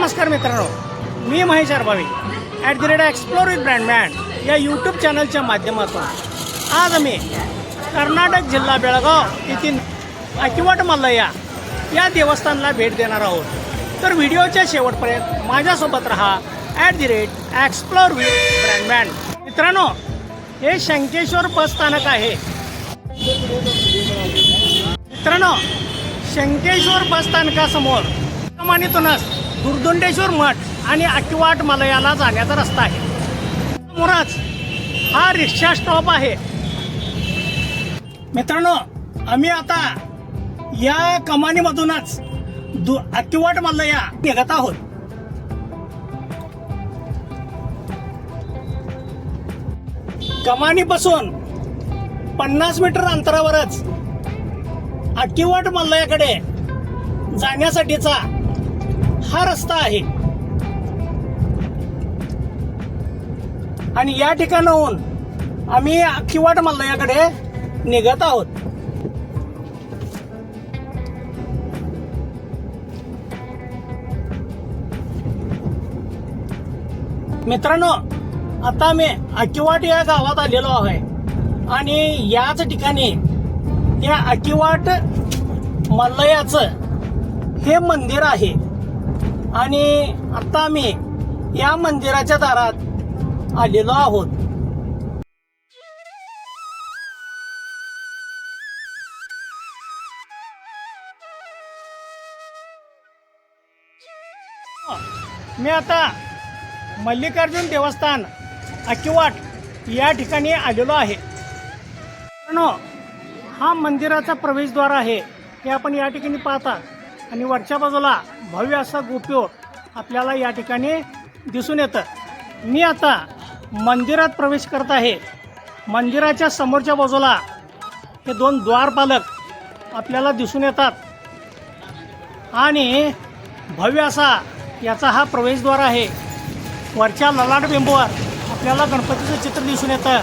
नमस्कार मित्रांनो मी Mahesh Arbhavi at the rate explore with Brandman या यूट्यूब चॅनलच्या माध्यमातून. आज आम्ही कर्नाटक जिल्हा बेळगाव येथील अकिवट मल्लया या देवस्थानला भेट देणार आहोत. तर व्हिडिओच्या शेवटपर्यंत माझ्यासोबत राहा at the rate explore with Brandman मित्रांनो हे शंकेश्वर बस स्थानक आहे. मित्रांनो शंकेश्वर बस स्थानकासमोर प्रमाणितूनच दुर्दुंडेश्वर मठ आणि अकिवाट मलयाला जाण्याचा रस्ता आहे. समोरच हा रिक्षा स्टॉप आहे. मित्रांनो आम्ही आता या कमानीमधूनच दु अकिवाट मलया निघत आहोत. कमानीपासून पन्नास मीटर अंतरावरच अक्कीवाट मल्लयाकडे जाण्यासाठीचा हा रस्ता आहे. आणि या ठिकाणाहून आम्ही किवाट मल्ला याकडे निघत आहोत. मित्रांनो आता मी अकिवाट या गावात आलेलो आहे. आणि याच ठिकाणी या अकिवाट मल्लयाचं हे मंदिर आहे. आणि आता आम्ही या मंदिराच्या दारात आलेलो आहोत. मी आता मल्लिकार्जुन देवस्थान अकिवाट या ठिकाणी आलेलो आहे. हा मंदिराचा प्रवेशद्वार आहे हे आपण या ठिकाणी पाहता. आणि वरच्या बाजूला भव्य असा गोप्यो आपल्याला या ठिकाणी दिसून येतं. मी आता मंदिरात प्रवेश करत आहे. मंदिराच्या समोरच्या बाजूला हे दोन द्वारपालक आपल्याला दिसून येतात. आणि भव्य असा याचा हा प्रवेशद्वार आहे. वरच्या ललाट बिंबूवर आपल्याला गणपतीचं चित्र दिसून येतं.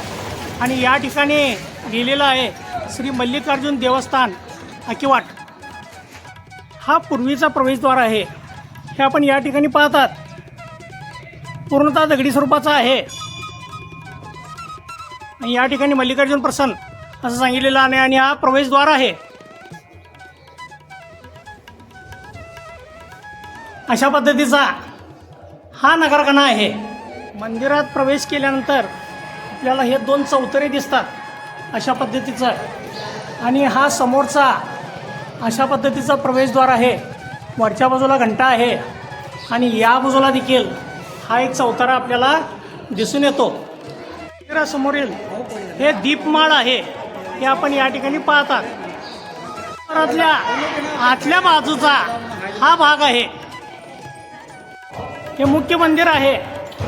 आणि या ठिकाणी लिहिलेलं आहे श्री मल्लिकार्जुन देवस्थान अकिवाट. हा पूर्वीचा प्रवेशद्वार आहे. हे आपण या ठिकाणी पाहतात. पूर्णतः दगडी स्वरूपाचा आहे. आणि या ठिकाणी मल्लिकार्जुन प्रसन्न असं सांगितलेलं आहे आणि हा प्रवेशद्वार आहे. अशा पद्धतीचा हा नगरखाना आहे. मंदिरात प्रवेश केल्यानंतर आपल्याला हे दोन चौतरे दिसतात अशा पद्धतीचं. आणि हा समोरचा अशा पद्धतीचा प्रवेशद्वार आहे. वरच्या बाजूला घंटा आहे. आणि या बाजूला देखील हा एक चौतारा आपल्याला दिसून येतो. मंदिरासमोरील हे दीपमाळ आहे. हे आपण या ठिकाणी पाहतात. घरातल्या आतल्या बाजूचा हा भाग आहे. हे मुख्य मंदिर आहे.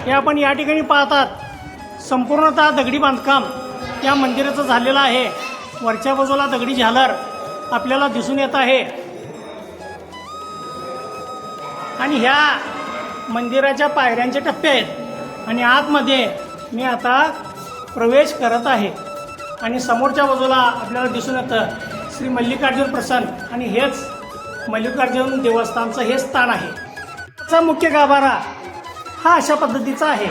हे आपण या ठिकाणी पाहतात. संपूर्णतः दगडी बांधकाम या मंदिराचं झालेलं आहे. वरच्या बाजूला दगडी झालर. आपल्याला दिसून येत आहे. आणि ह्या मंदिराच्या पायऱ्यांचे टप्पे आहेत. आणि आतमध्ये मी आता प्रवेश करत आहे. आणि समोरच्या बाजूला आपल्याला दिसून येतं श्री मल्लिकार्जुन प्रसन्न. आणि हेच मल्लिकार्जुन देवस्थानचं हे स्थान आहे. चा मुख्य गाभारा हा अशा पद्धतीचा आहे.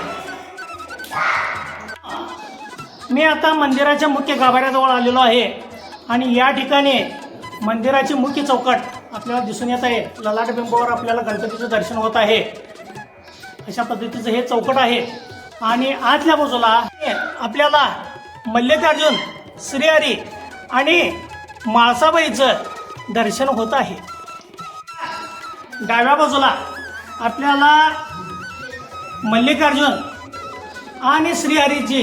मी आता मंदिराच्या मुख्य गाभाऱ्याजवळ आलेलो आहे. आणि या ठिकाणी मंदिराची मुख्य चौकट आपल्याला दिसून येत आहे. ललाट बिंबावर आपल्याला गणपतीचं दर्शन होत आहे. अशा पद्धतीचं हे चौकट आहे. आणि आतल्या बाजूला आपल्याला मल्लिकार्जुन श्रीहरी आणि माळसाबाईचं दर्शन होत आहे. डाव्या बाजूला आपल्याला मल्लिकार्जुन आणि श्रीहरीची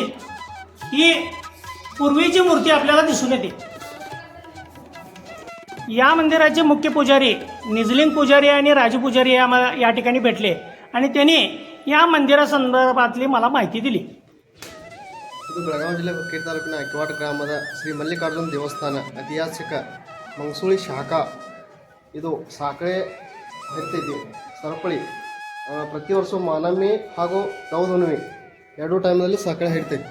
ही पूर्वीची मूर्ती आपल्याला दिसून येते. या मंदिराचे मुख्य पुजारी निजलिंग पुजारी आणि राजू पुजारी या म- या ठिकाणी भेटले आणि त्यांनी या मंदिरासंदर्भातली मला माहिती दिली ಇದು ಬೆಳಗಾವಿ ಜಿಲ್ಲೆ ಹುಕ್ಕೇರಿ ತಾಲೂಕಿನ ಅಕ್ಕಿವಾಟ ಗ್ರಾಮದ ಶ್ರೀ ಮಲ್ಲಿಕಾರ್ಜುನ ದೇವಸ್ಥಾನ ಐತಿಹಾಸಿಕ ಮಂಗಸೂಳಿ ಶಾಖಾ ಇದು ಸಾಕಳೆ ಹರಿತೈತಿ ಸರಪಳಿ ಆ, ಪ್ರತಿ ವರ್ಷ ಮಾನಮಿ ಹಾಗೂ ಗೌಧನುವಿ ಎರಡೂ ಟೈಮ್ನಲ್ಲಿ ಸಾಕಳೆ ಹರಿತೈತಿ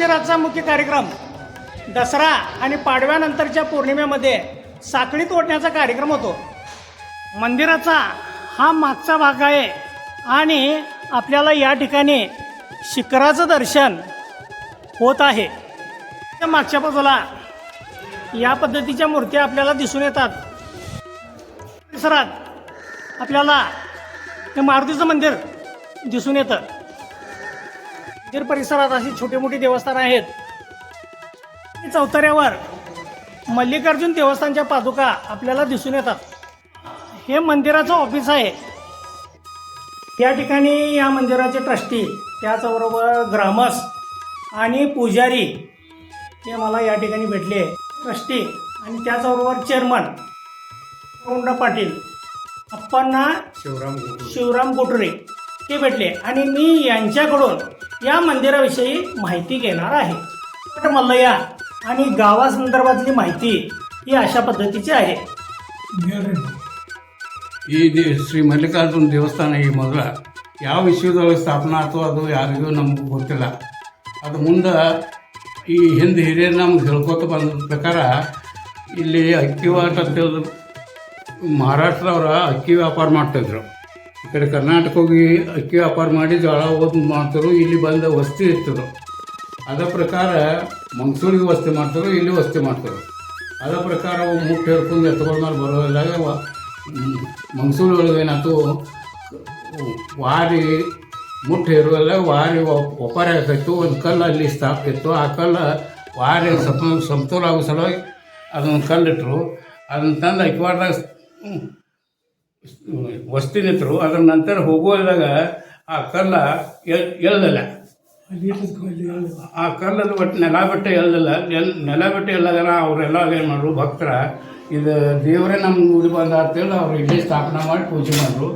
मंदिराचा मुख्य कार्यक्रम दसरा आणि पाडव्यानंतरच्या पौर्णिमेमध्ये साखळी तोडण्याचा कार्यक्रम होतो. मंदिराचा हा मागचा भाग आहे आणि आपल्याला या ठिकाणी शिखराचं दर्शन होत आहे. त्या मागच्या बाजूला या पद्धतीच्या मूर्त्या आपल्याला दिसून येतात. परिसरात आपल्याला हे मारुतीचं मंदिर दिसून येतं. मंदिर परिसरात अशी छोटी मोठी देवस्थान आहेत चौथऱ्यावर मल्लिकार्जुन देवस्थानच्या पादुका आपल्याला दिसून येतात. हे मंदिराचं ऑफिस आहे. या ठिकाणी या मंदिराचे ट्रस्टी त्याचबरोबर ग्रामस्थ आणि पुजारी हे मला या ठिकाणी भेटले. ट्रस्टी आणि त्याचबरोबर चेअरमन औंडा पाटील अप्पांना शिवराम शिवराम गोटरे ते भेटले. आणि मी यांच्याकडून या मंदिराविषयी माहिती घेणार आहे पट मल्लया आणि गावासंदर्भातली माहिती ही अशा पद्धतीची आहे ಈ ದೇ ಶ್ರೀ ಮಲ್ಲಿಕಾರ್ಜುನ ದೇವಸ್ಥಾನ ಈ ಮೊದಲ ಯಾವ ವಿಷಯದೊಳಗೆ ಸ್ಥಾಪನಾ ಆಯ್ತು ಅದು ಯಾರಿಗೂ ನಮ್ಗೆ ಗೊತ್ತಿಲ್ಲ ಅದು ಮುಂದೆ ಈ ಹಿಂದೆ ಹಿರಿಯರು ನಮ್ಗೆ ಹೇಳ್ಕೊತ ಬಂದ ಪ್ರಕಾರ ಇಲ್ಲಿ ಅಕ್ಕಿ ವಾಟ ಅಂತೇಳಿ ಮಹಾರಾಷ್ಟ್ರದವ್ರ ಅಕ್ಕಿ ವ್ಯಾಪಾರ ಮಾಡ್ತಾಯಿದ್ರು ಈ ಕಡೆ ಕರ್ನಾಟಕ ಹೋಗಿ ಅಕ್ಕಿ ವ್ಯಾಪಾರ ಮಾಡಿ ಜೋಳ ಓದ್ ಮಾಡ್ತಾರೆ, ಇಲ್ಲಿ ಬಂದ ವಸ್ತಿ ಇರ್ತದ್ರು ಅದ ಪ್ರಕಾರ ಮಂಗಸೂರಿಗೆ ವಸ್ತಿ ಮಾಡ್ತಾರೆ, ಇಲ್ಲಿ ವಸ್ತಿ ಮಾಡ್ತಾರೆ. ಅದ ಪ್ರಕಾರ ಮುಟ್ಟು ಹಿಡ್ಕೊಂಡು ಎತ್ಕೊಂಡ್ ಮೇಲೆ ಬರೋದಾಗ ಮಂಗಸೂರು ಒಳಗೆ ಏನಾಯ್ತು, ವಾರಿ ಮುಟ್ಟು ಇರುವಲ್ಲ ವಾರಿ ಒಪಾರ ಆಗ್ತಾಯಿತ್ತು ಒಂದು ಕಲ್ಲು ಅಲ್ಲಿ ಸ್ಥಾಪಿತ್ತು ಆ ಕಲ್ಲು ವಾರಿ ಸಮ ಸಮತೋಲ ಆಗೋ ಸಲುವಾಗಿ ಅದೊಂದು ಕಲ್ಲಿಟ್ಟರು ಅದನ್ನು ತಂದು ಅಕ್ಕಿವಾಡ್ದಾಗ ವಸ್ತಿ ನಿಂತರು ಅದ್ರ ನಂತರ ಹೋಗುವಾಗ ಆ ಕಲ್ಲ ಎಲ್, ಎಲ್ದಲ್ಲ? ಆ ಕಲ್ಲಲ್ಲಿ ಒಟ್ಟು ನೆಲ ಬಟ್ಟೆ ಎಳ್ದಲ್ಲ ಎಲ್, ನೆಲ ಬಟ್ಟೆ ಎಲ್ಲದರ ಅವರೆಲ್ಲ ಏನು ಮಾಡ್ರು, ಭಕ್ತರ, ಇದು ದೇವರೇ ನಮ್ಮ ಮುಗಿದು ಬಂದ ಅಂತೇಳಿ ಅವ್ರು ಇಲ್ಲಿ ಸ್ಥಾಪನೆ ಮಾಡಿ ಪೂಜೆ ಮಾಡಿದ್ರು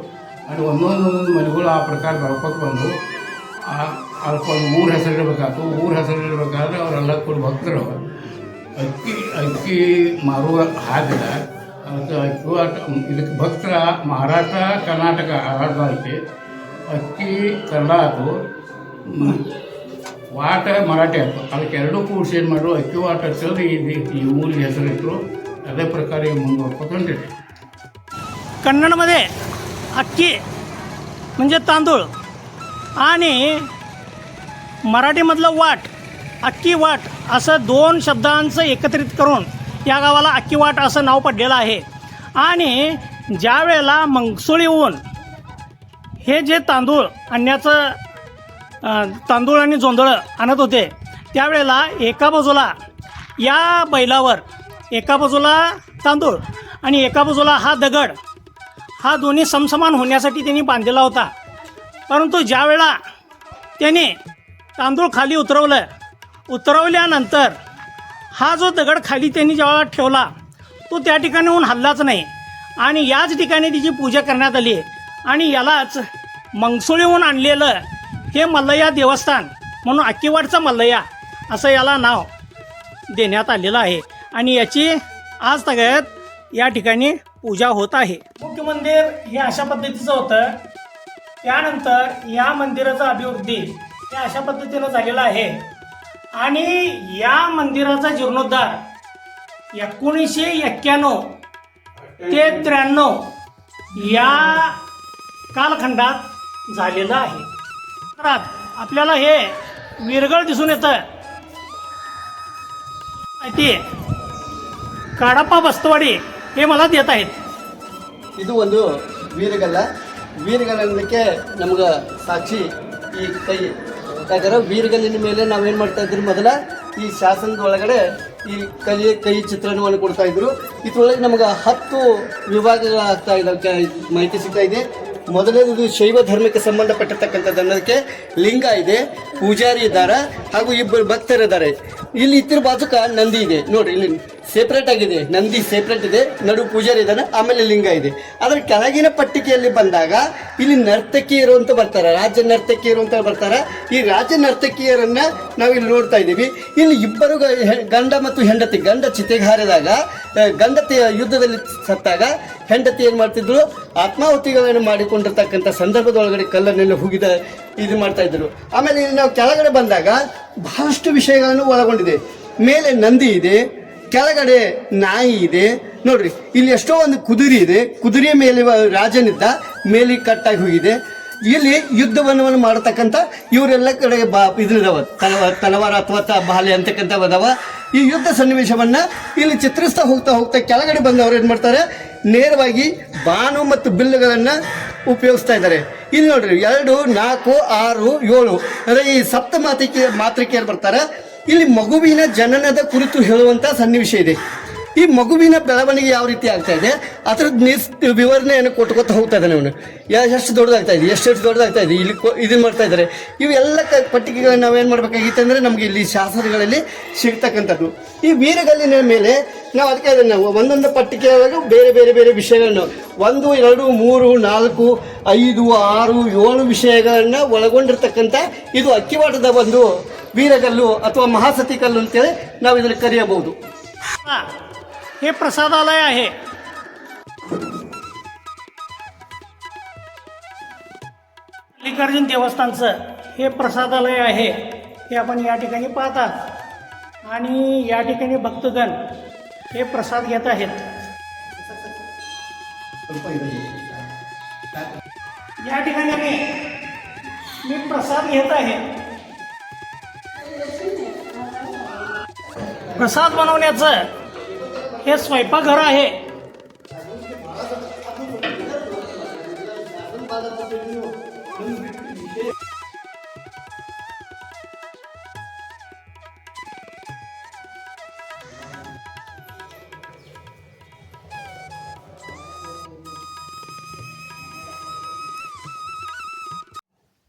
ಅದು ಒಂದೊಂದು ಮನೆಗಳು ಆ ಪ್ರಕಾರ ಬೆಳ್ಕೊತ ಬಂದು ಅದಕ್ಕೊಂದು ಊರ ಹೆಸರು ಇಡಬೇಕಾಯ್ತು ಊರ ಹೆಸರು ಇರಬೇಕಾದ್ರೆ ಅವರೆಲ್ಲ ಕೂಡ ಭಕ್ತರು. ಅಕ್ಕಿ ಅಕ್ಕಿ ಮಾರುವ ಆಟ ಇದಕ್ಕೆ ಭಕ್ತರ ಮಹಾರಾಷ್ಟ್ರ ಕರ್ನಾಟಕ ಆರಾಟ ಐತಿ ಅಕ್ಕಿ ಕನ್ನಡ ಆಯ್ತು ಮ್, ವಾಟ ಮರಾಠಿ ಆಯ್ತು ಅದಕ್ಕೆ ಎರಡೂ ಕೂಡಿಸಿ ಏನು ಮಾಡ್ರು ಅಕ್ಕಿ ವಾಟ ಅಂತೇಳಿ ಈ ಈ ಊರಿಗೆ ಹೆಸರಿಟ್ಟರು ಅದೇ ಪ್ರಕಾರ ಈಗ ಮುಂದುವರ್ಕೊಂಡು कन्नडमध्ये अक्की म्हणजे तांदूळ आणि मराठीमधलं वाट अक्की वाट असं दोन शब्दांचं एकत्रित करून या गावाला अक्कीवाट असं नाव पडलेलं आहे. आणि ज्या वेळेला मंगसुळीहून हे जे तांदूळ आणण्याचं तांदूळ आणि जोंधळं आणत होते त्यावेळेला एका बाजूला या बैलावर एका बाजूला तांदूळ आणि एका बाजूला हा दगड हा दोन्ही समसमान होण्यासाठी त्यांनी बांधलेला होता. परंतु ज्या त्याने तांदूळ खाली उतरवलं उतरवल्यानंतर हा जो दगड खाली त्यांनी जेव्हा ठेवला तो त्या ठिकाणीहून हल्लाच नाही. आणि याच ठिकाणी तिची पूजा करण्यात आली. आणि यालाच मंगसुळीहून आणलेलं हे मल्लया देवस्थान म्हणून अक्कीवाडचं मल्लया असं याला नाव देण्यात आलेलं आहे. आणि याची आज तगत या ठिकाणी पूजा होत आहे. मुख्य मंदिर हे अशा पद्धतीचं होतं. त्यानंतर या मंदिराचा अभिवृद्धी हे अशा पद्धतीनं झालेलं आहे. आणि या मंदिराचा जीर्णोद्धार एकोणीसशे एक्क्याण्णव ते त्र्याण्णव या कालखंडात झालेलं आहे तर आपल्याला हे विरगळ दिसून येतं ते काडप्पा बस्तवाडी हे मला देत आहेत ಇದು ಒಂದು ವೀರಗಲ್ಲ ವೀರಗಲ್ಲ ಅನ್ನೋದಕ್ಕೆ ನಮ್ಗೆ ಸಾಕ್ಷಿ ಈ ಕೈ ಯಾಕಂದ್ರೆ ವೀರಗಲ್ಲಿನ ಮೇಲೆ ನಾವೇನು ಮಾಡ್ತಾ ಇದ್ರು ಮೊದಲ ಈ ಶಾಸನದ ಒಳಗಡೆ ಈ ಕೈ ಕೈ ಚಿತ್ರಣವನ್ನು ಕೊಡ್ತಾ ಇದ್ರು. ಇದ್ರೊಳಗೆ ನಮಗೆ ಹತ್ತು ವಿಭಾಗಗಳಾಗ್ತಾ ಇದ್ದಾವೆ ಮಾಹಿತಿ ಸಿಗ್ತಾ ಇದೆ. ಮೊದಲನೇದು ಶೈವ ಧರ್ಮಕ್ಕೆ ಸಂಬಂಧಪಟ್ಟಿರ್ತಕ್ಕಂಥದ್ದು ಅನ್ನೋದಕ್ಕೆ ಲಿಂಗ ಇದೆ, ಪೂಜಾರಿ ಇದ್ದಾರೆ, ಹಾಗೂ ಇಬ್ಬರು ಭಕ್ತರಿದ್ದಾರೆ. ಇಲ್ಲಿ ಇತ್ತಿರ ಬಾಜುಕ ನಂದಿ ಇದೆ. ನೋಡ್ರಿ, ಇಲ್ಲಿ ಸೆಪರೇಟ್ ಆಗಿದೆ. ನಂದಿ ಸೆಪರೇಟ್ ಇದೆ, ನಡು ಪೂಜಾರಿ ಇದ್ದಾನೆ, ಆಮೇಲೆ ಲಿಂಗ ಇದೆ. ಅದರ ಕೆಳಗಿನ ಪಟ್ಟಿಕೆಯಲ್ಲಿ ಬಂದಾಗ ಇಲ್ಲಿ ನರ್ತಕಿಯರು ಅಂತ ಬರ್ತಾರೆ ರಾಜ್ಯ ನರ್ತಕಿಯರು ಅಂತ ಬರ್ತಾರೆ. ಈ ರಾಜ್ಯ ನರ್ತಕಿಯರನ್ನ ನಾವು ಇಲ್ಲಿ ನೋಡ್ತಾ ಇದ್ದೀವಿ. ಇಲ್ಲಿ ಇಬ್ಬರು ಗಂಡ ಮತ್ತು ಹೆಂಡತಿ, ಗಂಡ ಚಿತೆಗೆ ಹಾರಿದಾಗ ಗಂಡತಿಯ ಯುದ್ಧದಲ್ಲಿ ಸತ್ತಾಗ ಹೆಂಡತಿ ಏನು ಮಾಡ್ತಿದ್ರು? ಆತ್ಮಾಹುತಿಗಳನ್ನು ಮಾಡಿಕೊಂಡಿರ್ತಕ್ಕಂಥ ಸಂದರ್ಭದೊಳಗಡೆ ಕಲ್ಲನ್ನೆಲ್ಲ ಹುಗಿದ ಇದು ಮಾಡ್ತಾ ಇದ್ರು. ಆಮೇಲೆ ಇಲ್ಲಿ ನಾವು ಕೆಳಗಡೆ ಬಂದಾಗ ಬಹಳಷ್ಟು ವಿಷಯಗಳನ್ನು ಒಳಗೊಂಡಿದೆ. ಮೇಲೆ ನಂದಿ ಇದೆ ಕೆಳಗಡೆ ನಾಯಿ ಇದೆ. ನೋಡ್ರಿ, ಇಲ್ಲಿ ಎಷ್ಟೋ ಒಂದು ಕುದುರೆ ಇದೆ. ಕುದುರೆಯ ಮೇಲೆ ರಾಜನಿದ್ದ, ಮೇಲೆ ಕಟ್ಟಾಗಿ ಹೋಗಿದೆ. ಇಲ್ಲಿ ಯುದ್ಧವನ್ನು ಮಾಡತಕ್ಕಂಥ ಇವರೆಲ್ಲ ಕಡೆ ಬಾ ಇದಾವ ತಲವ, ತಲವಾರ ಅಥವಾ ತ, ಬಾಲೆ ಅಂತಕ್ಕಂಥ ಅದಾವ ಈ ಯುದ್ಧ ಸನ್ನಿವೇಶವನ್ನು ಇಲ್ಲಿ ಚಿತ್ರಿಸ್ತಾ ಹೋಗ್ತಾ ಹೋಗ್ತಾ ಕೆಳಗಡೆ ಬಂದವರು ಏನು ಮಾಡ್ತಾರೆ? ನೇರವಾಗಿ ಬಾನು ಮತ್ತು ಬಿಲ್ಲುಗಳನ್ನು ಉಪಯೋಗಿಸ್ತಾ ಇದ್ದಾರೆ. ಇಲ್ಲಿ ನೋಡ್ರಿ, ಎರಡು, ನಾಲ್ಕು, ಆರು, ಏಳು. ಅಂದರೆ ಈ ಸಪ್ತ ಮಾತಿಕೆ ಮಾತೃಕೆಯರು ಬರ್ತಾರೆ. ಇಲ್ಲಿ ಮಗುವಿನ ಜನನದ ಕುರಿತು ಹೇಳುವಂತ ಸನ್ನಿವೇಶ ಇದೆ. ಈ ಮಗುವಿನ ಬೆಳವಣಿಗೆ ಯಾವ ರೀತಿ ಆಗ್ತಾ ಇದೆ? ಅದ್ರ ನಿಸ್ ವಿವರಣೆಯನ್ನು ಕೊಟ್ಕೊತ ಹೋಗ್ತಾ ಇದ್ದಾನೆ ಅವನು. ಎಷ್ಟು ದೊಡ್ಡದಾಗ್ತಾ ಇದೆ? ಎಷ್ಟು ದೊಡ್ಡದಾಗ್ತಾ ಇದೆ? ಇಲ್ಲಿ ಇದನ್ನ ಮಾಡ್ತಾ ಇದ್ದಾರೆ. ಇವೆಲ್ಲ ಕ ಪಟ್ಟಿಕೆಗಳನ್ನ ನಾವೇನು ಮಾಡಬೇಕಾಗಿತ್ತು ಅಂದರೆ ನಮಗೆ ಇಲ್ಲಿ ಶಾಸನಗಳಲ್ಲಿ ಸಿಗ್ತಕ್ಕಂಥದ್ದು. ಈ ವೀರಗಲ್ಲಿನ ಮೇಲೆ ನಾವು ಅದಕ್ಕೆ ಅದನ್ನು ಒಂದೊಂದು ಪಟ್ಟಿಗೆಯೊಳಗೆ ಬೇರೆ ಬೇರೆ ಬೇರೆ ವಿಷಯಗಳನ್ನು ಒಂದು, ಎರಡು, ಮೂರು, ನಾಲ್ಕು, ಐದು, ಆರು, ಏಳು ವಿಷಯಗಳನ್ನು ಒಳಗೊಂಡಿರ್ತಕ್ಕಂಥ ಇದು ಅಕ್ಕಿವಾಟದ ಒಂದು ವೀರಗಲ್ಲು ಅಥವಾ ಮಹಾಸತಿ ಕಲ್ಲು ಅಂತೇಳಿ ನಾವು ಇದನ್ನು ಕರೆಯಬಹುದು हा, हे प्रसादालय आहे मल्लिकार्जुन देवस्थानचं हे प्रसादालय आहे हे आपण या ठिकाणी पाहतात आणि या ठिकाणी भक्तगण हे प्रसाद घेत आहेत या ठिकाणी मी मी प्रसाद घेत आहे प्रसाद बनवण्याचं हे स्वयंपाकघर आहे.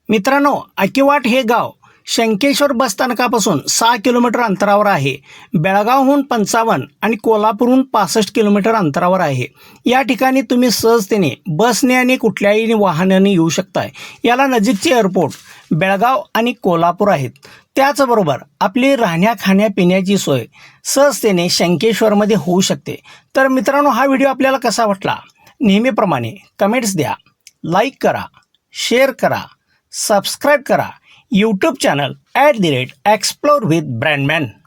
मित्रांनो आकीवाट हे गाव शंकेश्वर बसस्थानकापासून सहा किलोमीटर अंतरावर आहे. बेळगावहून पंचावन्न आणि कोल्हापूरहून पासष्ट किलोमीटर अंतरावर आहे. या ठिकाणी तुम्ही सहजतेने बसने आणि कुठल्याही वाहनाने येऊ शकताय. याला नजीकचे एअरपोर्ट बेळगाव आणि कोल्हापूर आहेत. त्याचबरोबर आपली राहण्या खाण्यापिण्याची सोय सहजतेने शंकेश्वरमध्ये होऊ शकते. तर मित्रांनो हा व्हिडिओ आपल्याला कसा वाटला? नेहमीप्रमाणे कमेंट्स द्या लाईक करा शेअर करा सबस्क्राईब करा. YouTube channel at the rate Explore with Brandman.